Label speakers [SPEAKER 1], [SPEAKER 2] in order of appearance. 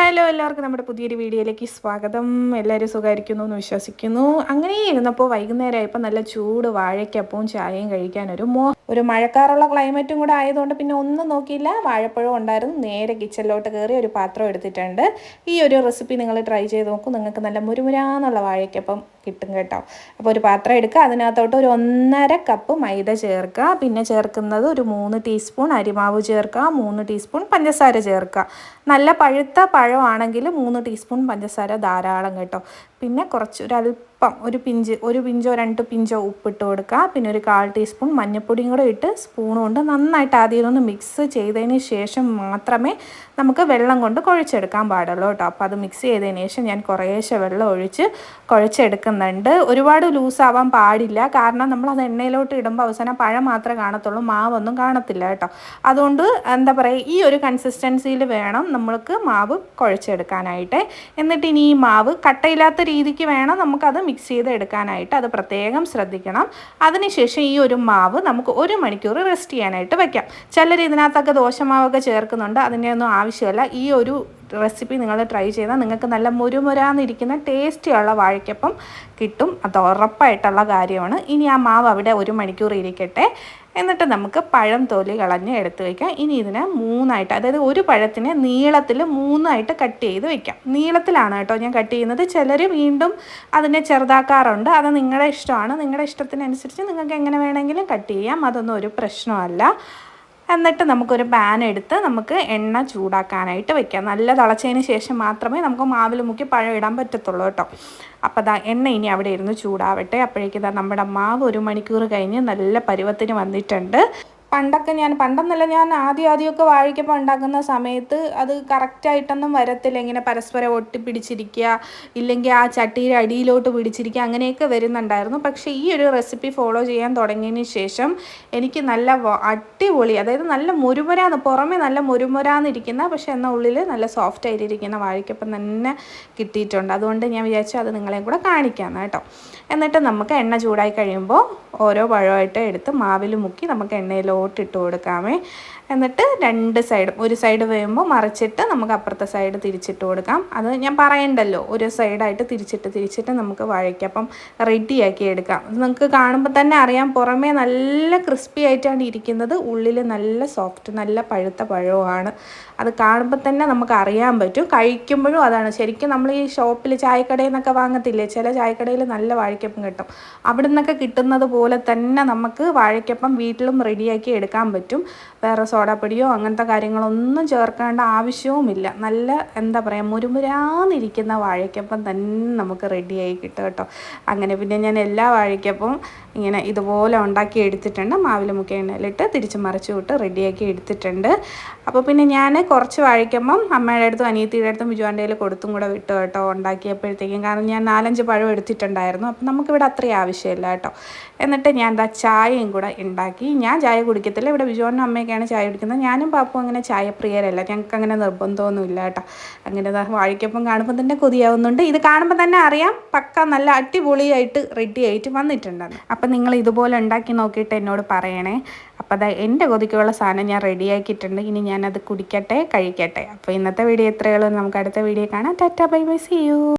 [SPEAKER 1] Hello എല്ലാവർക്കും നമ്മുടെ പുതിയൊരു വീഡിയോയിലേക്ക് സ്വാഗതം. എല്ലാവരും സുഖമായിരിക്കുന്നു എന്ന് വിശ്വസിക്കുന്നു. അങ്ങനെ ഇരുന്നപ്പോൾ വൈകുന്നേരമായപ്പോൾ നല്ല ചൂട് വാഴയ്ക്കപ്പവും ചായയും കഴിക്കാൻ ഒരു മോ ഒരു മഴക്കാറുള്ള ക്ലൈമറ്റും കൂടെ ആയതുകൊണ്ട് പിന്നെ ഒന്നും നോക്കിയില്ല. വാഴപ്പഴം ഉണ്ടായിരുന്നു. നേരെ കിച്ചണിലോട്ട് കയറി ഒരു പാത്രം എടുത്തിട്ടുണ്ട്. ഈ ഒരു റെസിപ്പി നിങ്ങൾ ട്രൈ ചെയ്ത് നോക്കും. നിങ്ങൾക്ക് നല്ല മുരുമുരാന്നുള്ള വാഴയ്ക്കപ്പം കിട്ടും കേട്ടോ. അപ്പോൾ ഒരു പാത്രം എടുക്കുക. അതിനകത്തോട്ട് ഒരു ഒന്നര കപ്പ് മൈദ ചേർക്കുക. പിന്നെ ചേർക്കുന്നത് ഒരു മൂന്ന് ടീസ്പൂൺ അരിമാവ് ചേർക്കുക. മൂന്ന് ടീസ്പൂൺ പഞ്ചസാര ചേർക്കുക. നല്ല പഴുത്ത പഴമാണെങ്കിൽ മൂന്ന് ടീസ്പൂൺ പഞ്ചസാര ധാരാളം കേട്ടോ. പിന്നെ കുറച്ച് ഒരു അല്പം ഒരു പിഞ്ച് ഒരു പിഞ്ചോ രണ്ട് പിഞ്ചോ ഉപ്പിട്ട് കൊടുക്കുക. പിന്നെ ഒരു കാൽ ടീസ്പൂൺ മഞ്ഞൾപ്പൊടിയും കൂടെ ഇട്ട് സ്പൂൺ കൊണ്ട് നന്നായിട്ട് ആദ്യം ഒന്ന് മിക്സ് ചെയ്തതിന് ശേഷം മാത്രമേ നമുക്ക് വെള്ളം കൊണ്ട് കുഴച്ചെടുക്കാൻ പാടുള്ളൂ കേട്ടോ. അപ്പോൾ അത് മിക്സ് ചെയ്തതിന് ശേഷം ഞാൻ കുറേശ്ശെ വെള്ളം ഒഴിച്ച് കുഴച്ചെടുക്കുന്നുണ്ട് ഒരുപാട് ലൂസാവാൻ പാടില്ല. കാരണം നമ്മൾ അത് എണ്ണയിലോട്ട് ഇടുമ്പോൾ അവസാനം പഴം മാത്രമേ കാണത്തുള്ളൂ. മാവൊന്നും കാണത്തില്ല കേട്ടോ. അതുകൊണ്ട് എന്താ പറയുക ഈ ഒരു കൺസിസ്റ്റൻസിയിൽ വേണം നമ്മൾക്ക് മാവ് കുഴച്ചെടുക്കാനായിട്ട്. എന്നിട്ട് ഇനി ഈ മാവ് കട്ടയില്ലാത്ത രീതിക്ക് വേണം നമുക്കത് മിക്സ് ചെയ്ത് എടുക്കാനായിട്ട് അത് പ്രത്യേകം ശ്രദ്ധിക്കണം. അതിനുശേഷം ഈ ഒരു മാവ് നമുക്ക് ഒരു മണിക്കൂർ റെസ്റ്റ് ചെയ്യാനായിട്ട് വയ്ക്കാം ചിലർ ഇതിനകത്തൊക്കെ ദോശമാവൊക്കെ ചേർക്കുന്നുണ്ട്. അതിന്റെ ഒന്നും ആവശ്യമില്ല. ഈ ഒരു റെസിപ്പി നിങ്ങൾ ട്രൈ ചെയ്താൽ നിങ്ങൾക്ക് നല്ല മുരുമുരാന്നിരിക്കുന്ന ടേസ്റ്റിയുള്ള വാഴയ്ക്കപ്പം കിട്ടും. അത് ഉറപ്പായിട്ടുള്ള കാര്യമാണ്. ഇനി ആ മാവ് അവിടെ ഒരു മണിക്കൂർ ഇരിക്കട്ടെ. എന്നിട്ട് നമുക്ക് പഴം തൊലി കളഞ്ഞ് എടുത്ത് വയ്ക്കാം ഇനി ഇതിനെ മൂന്നായിട്ട് അതായത് ഒരു പഴത്തിനെ നീളത്തിൽ മൂന്നായിട്ട് കട്ട് ചെയ്ത് വയ്ക്കാം നീളത്തിലാണ് കേട്ടോ ഞാൻ കട്ട് ചെയ്യുന്നത്. ചിലർ വീണ്ടും അതിനെ ചെറുതാക്കാറുണ്ട്. അത് നിങ്ങളുടെ ഇഷ്ടമാണ്. നിങ്ങളുടെ ഇഷ്ടത്തിനനുസരിച്ച് നിങ്ങൾക്ക് എങ്ങനെ വേണമെങ്കിലും കട്ട് ചെയ്യാം. അതൊന്നും ഒരു പ്രശ്നമല്ല. എന്നിട്ട് നമുക്കൊരു പാൻ എടുത്ത് നമുക്ക് എണ്ണ ചൂടാക്കാനായിട്ട് വെക്കാം. നല്ല തിളച്ചതിന് ശേഷം മാത്രമേ നമുക്ക് മാവിൽ മുക്കി പഴം ഇടാൻ പറ്റത്തുള്ളൂ കേട്ടോ. അപ്പോൾ ദാ എണ്ണ ഇനി അവിടെ ഇരുന്ന് ചൂടാവട്ടെ. അപ്പോഴേക്കും നമ്മുടെ മാവ് ഒരു മണിക്കൂർ കഴിഞ്ഞ് നല്ല പരുവത്തിന് വന്നിട്ടുണ്ട്. പണ്ടൊക്കെ ഞാൻ പണ്ടെന്നല്ല ഞാൻ ആദ്യം ആദ്യമൊക്കെ വാഴയ്ക്കപ്പം ഉണ്ടാക്കുന്ന സമയത്ത് അത് കറക്റ്റായിട്ടൊന്നും വരത്തില്ല. ഇങ്ങനെ പരസ്പരം ഒട്ടിപ്പിടിച്ചിരിക്കുക ഇല്ലെങ്കിൽ ആ ചട്ടിയുടെ അടിയിലോട്ട് പിടിച്ചിരിക്കുക അങ്ങനെയൊക്കെ വരുന്നുണ്ടായിരുന്നു. പക്ഷേ ഈ ഒരു റെസിപ്പി ഫോളോ ചെയ്യാൻ തുടങ്ങിയതിന് ശേഷം എനിക്ക് നല്ല അടിപൊളി അതായത് നല്ല മുരുമുരാന്ന് പുറമെ നല്ല മുരുമുരാന്നിരിക്കുന്ന പക്ഷേ എന്നാൽ ഉള്ളിൽ നല്ല സോഫ്റ്റ് ആയിട്ടിരിക്കുന്ന വാഴയ്ക്കപ്പം തന്നെ കിട്ടിയിട്ടുണ്ട്. അതുകൊണ്ട് ഞാൻ വിചാരിച്ചു അത് നിങ്ങളെയും കൂടെ കാണിക്കാം കേട്ടോ. എന്നിട്ട് നമുക്ക് എണ്ണ ചൂടായി കഴിയുമ്പോൾ ഓരോ പഴമായിട്ട് എടുത്ത് മാവിൽ മുക്കി നമുക്ക് എണ്ണയിലോട്ട് ഇട്ട് കൊടുക്കാമേ. എന്നിട്ട് രണ്ട് സൈഡും ഒരു സൈഡ് വേകുമ്പോൾ മറിച്ചിട്ട് നമുക്ക് അപ്പുറത്തെ സൈഡ് തിരിച്ചിട്ട് കൊടുക്കാം. അത് ഞാൻ പറയണ്ടല്ലോ ഒരു സൈഡായിട്ട് തിരിച്ചിട്ട് തിരിച്ചിട്ട് നമുക്ക് വാഴയ്ക്കപ്പം റെഡിയാക്കി എടുക്കാം. നിങ്ങൾക്ക് കാണുമ്പോൾ തന്നെ അറിയാം പുറമേ നല്ല ക്രിസ്പി ആയിട്ടാണ് ഇരിക്കുന്നത്. ഉള്ളിൽ നല്ല സോഫ്റ്റ് നല്ല പഴുത്ത പഴവുമാണ്. അത് കാണുമ്പോൾ തന്നെ നമുക്ക് അറിയാൻ പറ്റും. കഴിക്കുമ്പോഴും അതാണ്. ശരിക്കും നമ്മൾ ഈ ഷോപ്പിൽ ചായക്കടയിൽ നിന്നൊക്കെ വാങ്ങത്തില്ലേ? ചില ചായക്കടയിൽ നല്ല വാഴയ്ക്കപ്പം കിട്ടും. അവിടെ നിന്നൊക്കെ കിട്ടുന്നത് പോലെ തന്നെ നമുക്ക് വാഴയ്ക്കപ്പം വീട്ടിലും റെഡിയാക്കി എടുക്കാൻ പറ്റും. വേറെ സോഡാപ്പൊടിയോ അങ്ങനത്തെ കാര്യങ്ങളൊന്നും ചേർക്കേണ്ട ആവശ്യവുമില്ല. നല്ല എന്താ പറയുക മുരുമുരാന്നിരിക്കുന്ന വാഴയ്ക്കപ്പം തന്നെ നമുക്ക് റെഡിയായി കിട്ടും കേട്ടോ. അങ്ങനെ പിന്നെ ഞാൻ എല്ലാ വാഴയ്ക്കപ്പം ഇങ്ങനെ ഇതുപോലെ ഉണ്ടാക്കി എടുത്തിട്ടുണ്ട്. മാവിൽ മുക്കി എണ്ണയിലിട്ട് തിരിച്ച് മറിച്ച് വിട്ട് റെഡിയാക്കി എടുത്തിട്ടുണ്ട്. അപ്പോൾ പിന്നെ ഞാൻ കുറച്ച് വാഴയ്ക്കുമ്പം അമ്മയുടെ അടുത്തും അനിയത്തിയുടെ അടുത്തും ബിജുവാന്റെ കൊടുത്തും കൂടെ വിട്ടു കേട്ടോ ഉണ്ടാക്കിയപ്പോഴത്തേക്കും. കാരണം ഞാൻ നാലഞ്ച് പഴം എടുത്തിട്ടുണ്ടായിരുന്നു. അപ്പം നമുക്കിവിടെ അത്രയും ആവശ്യമില്ല കേട്ടോ. എന്നിട്ട് ഞാൻ എന്താ ചായയും കൂടെ ഉണ്ടാക്കി. ഞാൻ ചായ കുടിക്കത്തില്ല. ഇവിടെ ബിജുവാനും അമ്മയൊക്കെയാണ് ചായ കുടിക്കുന്നത്. ഞാനും പാപ്പും അങ്ങനെ ചായ പ്രിയരല്ല ഞങ്ങൾക്ക് അങ്ങനെ നിർബന്ധമൊന്നുമില്ല കേട്ടോ അങ്ങനെ വാഴയ്ക്കൊപ്പം കാണുമ്പോൾ തന്നെ കൊതിയാവുന്നുണ്ട്. ഇത് കാണുമ്പോൾ തന്നെ അറിയാം. പക്ക നല്ല അടിപൊളിയായിട്ട് റെഡി ആയിട്ട് വന്നിട്ടുണ്ടെന്ന്. അപ്പം നിങ്ങൾ ഇതുപോലെ ഉണ്ടാക്കി നോക്കിയിട്ട് എന്നോട് പറയണേ. അപ്പോൾ അതാ എന്റെ കൊതിക്കുള്ള സാധനം ഞാൻ റെഡിയാക്കിയിട്ടുണ്ട് ഇനി ഞാനത് കുടിക്കട്ടെ കഴിക്കട്ടെ. അപ്പോൾ ഇന്നത്തെ വീഡിയോ എത്രയുള്ളൂ നമുക്ക് അടുത്ത വീഡിയോ കാണാം. Tata bye bye see you